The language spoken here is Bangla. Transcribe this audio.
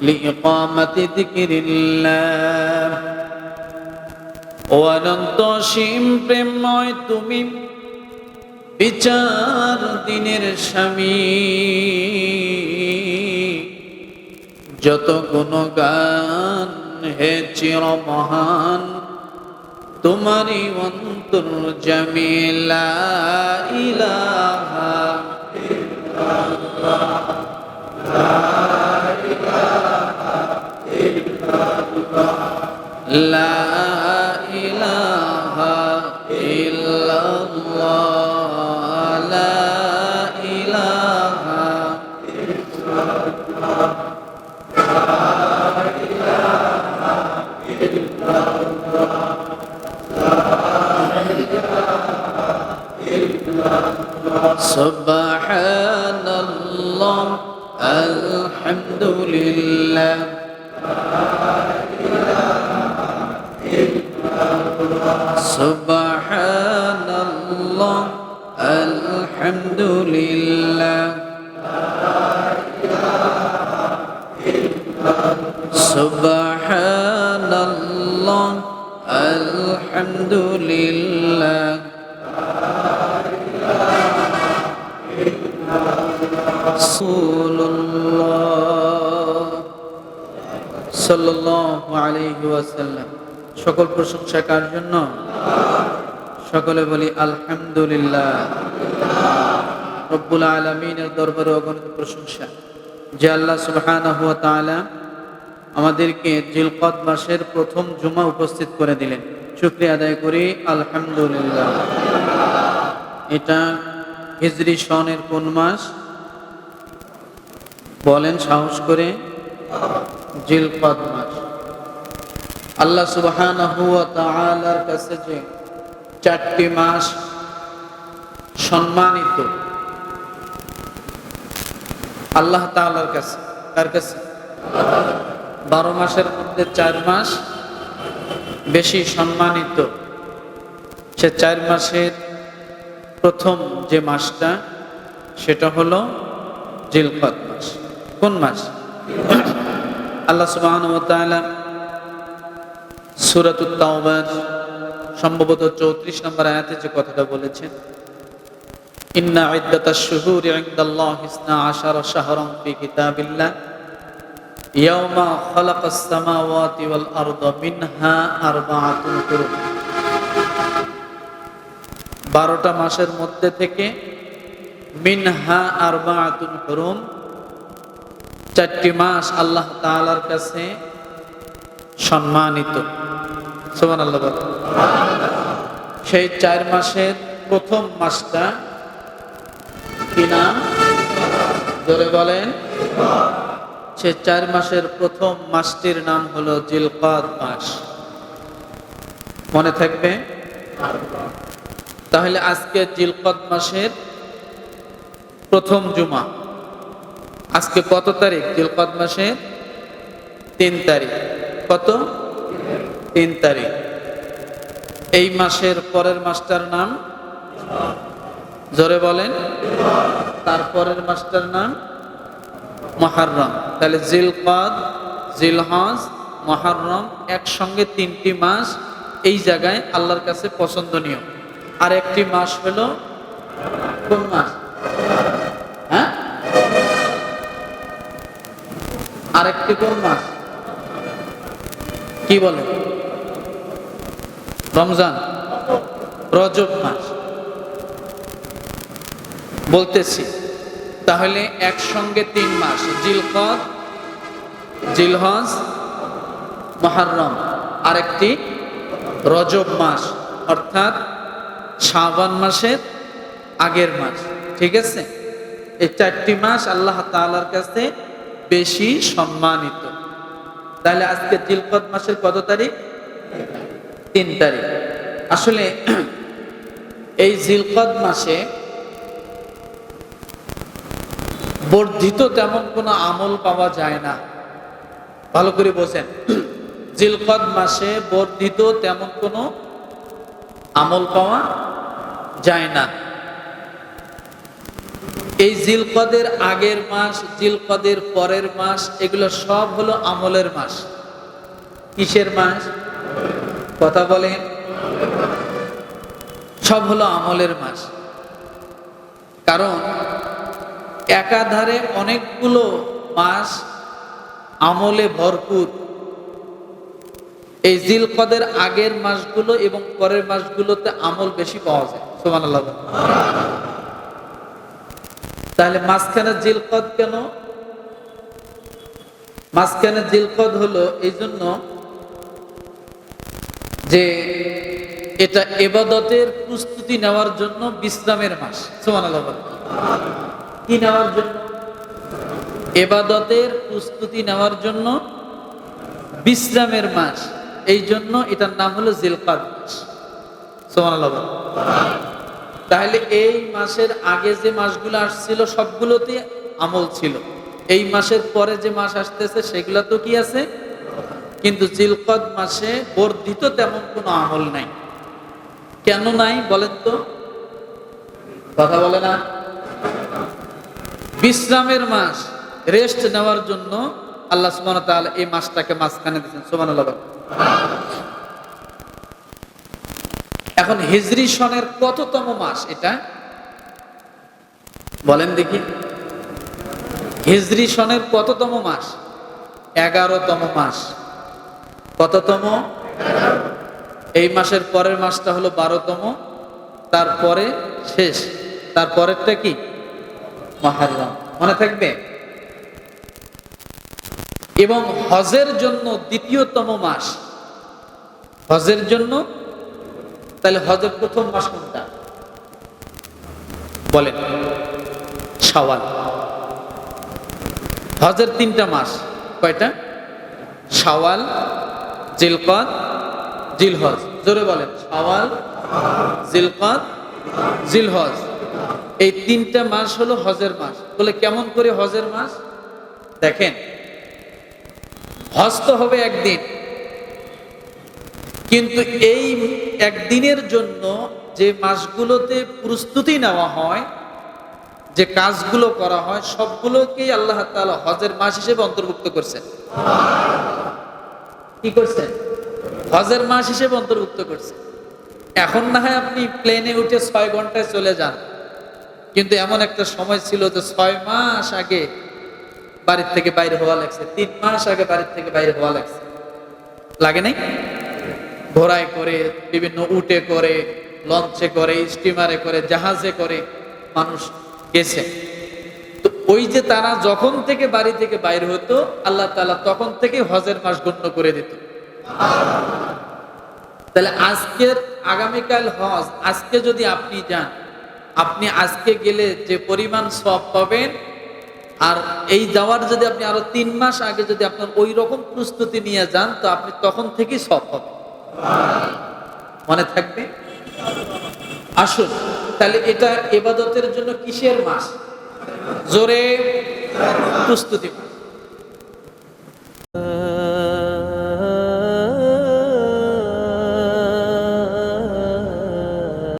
لإقامة ذكر الله অনন্ত সীম প্রেমময় তুমি বিচার দিনের স্বামী যত গুণগান হে চির মহান তোমারই অন্তর জমিলা ইলাহা لا إله إلا الله لا إله إلا الله لا إله إلا الله لا إله إلا الله سبحان الله. الحمد لله. سبحان الله الحمد لله سبحان الله الحمد لله رسول الله صلى الله عليه وسلم সকল প্রশংসা কার জন্য? সকলে বলি, আলহামদুলিল্লাহ। রব্বুল আলমিনের দরবারে অগণিত প্রশংসা। যে আল্লাহ তাআলা আমাদেরকে জিলকদ মাসের প্রথম জুমা উপস্থিত করে দিলেন। শুক্রিয়া আদায় করি, আলহামদুলিল্লাহ। এটা হিজরি সনের কোন মাস? বলেন সাহস করে। জিলকদ মাস। আল্লাহ তাআলার কাছে যে চারটি মাস সম্মানিত, আল্লাহ তাআলার কাছে, কার কাছে? বারো মাসের মধ্যে চার মাস বেশি সম্মানিত। সে চার মাসের প্রথম যে মাসটা, সেটা হলো জিলকত মাস। কোন মাস? আল্লাহ ওয়া তাআলা সূরাতুত সম্ভবত 34 নম্বর আয়াতে যে কথাটা বলেছেন, ইন্না ইদ্দাতাশ শুহুরি ইনদাল্লাহি 12 শাহরান ফি কিতাবিল্লাহ, ইয়াউমা খালাকাস সামাওয়াতি ওয়াল আরদা মিনহা আরবাআতুন হুরুম 12টা মাসের মধ্যে থেকে মিনহা আরবাআতুন হুরুম চারটি মাস আল্লাহ তাআলার কাছে সম্মানিত। সেই চার মাসের প্রথম মাসটা কি নাম? ধরে বলেন। সে চার মাসের প্রথম মাসটির নাম হলো জিলকাদ মাস। মনে থাকবে? তাহলে আজকে জিলকদ মাসের প্রথম জুমা। আজকে কত তারিখ? জিলকদ মাসের তিন তারিখ। কত? তিন তারিখ। এই মাসের পরের মাসটার নাম? জোরে বলেন। তারপরের মাসটার নাম? মহারম। তাহলে জিলকদ, জিলহজ, মহারম একসঙ্গে তিনটি মাস এই জায়গায় আল্লাহর কাছে পছন্দনীয়। আর একটি মাস হলো কোন মাস? হ্যাঁ? আরেকটি কোন মাস? কি বলে? রমজান, রজব মাস। বলতেছি, তাহলে একসঙ্গে তিন মাস, জিলকদ, জিলহজ, মহারম। আরেকটি রজব মাস, অর্থাৎ শাবান মাসের আগের মাস। ঠিক আছে? এই চারটি মাস আল্লাহ তাআলার কাছে বেশি সম্মানিত। তাহলে আজকে জিলকদ মাসের কত তারিখ? তিন তারিখ। আসলে এই জিলকদ মাসে বর্ধিত তেমন কোনো আমল পাওয়া যায় না। ভালো করে বোঝেন। জিলকদ মাসে বর্ধিত তেমন কোনো আমল পাওয়া যায় না। এই জিলকদের আগের মাস, জিলকদের পরের মাস, এগুলো সব হলো আমলের মাস। কিসের মাস? কথা বলেন। সব হলো আমলের মাস। কারণ একাধারে অনেকগুলো মাস আমলে ভরপুর। এই জিলকদের আগের মাসগুলো এবং পরের মাসগুলোতে আমল বেশি পাওয়া যায়। সোমান তাহলে মাঝখানে জিলকদ কেন? মাঝখানে জিলকদ হলো এই জন্য যে এটা এবাদতের প্রস্তুতি নেওয়ার জন্য বিশ্রামের মাস। সোমান কি নেওয়ার জন্য? এবাদতের প্রস্তুতি নেওয়ার জন্য বিশ্রামের মাস। এই জন্য এটার নাম হলো জিলকাদ মাস। তাহলে এই মাসের আগে যে মাসগুলো আসছিল, সবগুলোতে আমল ছিল। এই মাসের পরে যে মাস আসতেছে সেগুলো তো কি আছে? কিন্তু জিলকদ মাসে বর্ধিত তেমন কোনো আমল নাই। কেন নাই বলেন তো? কথা বলে না। বিশ্রামের মাস, রেস্ট নেওয়ার জন্য আল্লাহ সুবান এই মাসটাকে মাঝখানে দিচ্ছেন সুবান এখন হিজরি সনের কততম মাস এটা? বলেন দেখি। হিজরি সনের কততম মাস? এগারোতম মাস। কততম? এই মাসের পরের মাসটা হলো বারোতম। তারপরে শেষ। তারপরেরটা কি? মহারম। মনে থাকবে? এবং হজের জন্য দ্বিতীয়তম মাস। হজের জন্য? তাহলে হজের প্রথম মাস কোনটা? বলেন। সওয়াল হজের তিনটা মাস। কয়টা? সওয়াল জিলকদ জিলহজ। জোরে বলেন, সওয়াল জিলকদ জিলহজ। এই তিনটা মাস হলো হজের মাস। বলে কেমন করে হজের মাস? দেখেন, হজ তো হবে একদিন। কিন্তু এই একদিনের জন্য যে মাসগুলোতে প্রস্তুতি নেওয়া হয়, যে কাজগুলো করা হয়, সবগুলোকেই আল্লাহ তাআলা হজের মাস হিসেবে অন্তর্ভুক্ত করছেন। কি করছেন? হজের মাস হিসেবে অন্তর্ভুক্ত করছে এখন না হয় আপনি প্লেনে উঠে ছয় ঘন্টায় চলে যান। কিন্তু এমন একটা সময় ছিল যে ছয় মাস আগে বাড়ির থেকে বাইরে হওয়া লাগছে। তিন মাস আগে বাড়ির থেকে বাইরে হওয়া লাগছে। লাগে নাই? ঘোড়ায় করে, বিভিন্ন উটে করে, লঞ্চে করে স্টিমারে করে, জাহাজে করে মানুষ গেছে। ওই যে তারা যখন থেকে বাড়ি থেকে বাইরে হতো, আল্লাহ তালা তখন থেকে হজের মাস গণ্য করে দিত। তাহলে আজকের আগামীকাল হজ, আজকে যদি আপনি যান, আপনি আজকে গেলে যে পরিমাণ সব পাবেন, আর এই যাওয়ার যদি আপনি আরও তিন মাস আগে যদি আপনার ওই রকম প্রস্তুতি নিয়ে যান, তো আপনি তখন থেকেই সব পাবেন। মনে থাকবে? আসুন, তাহলে এটা এবাদতের জন্য কিসের মাস? জোরে প্রস্তুতি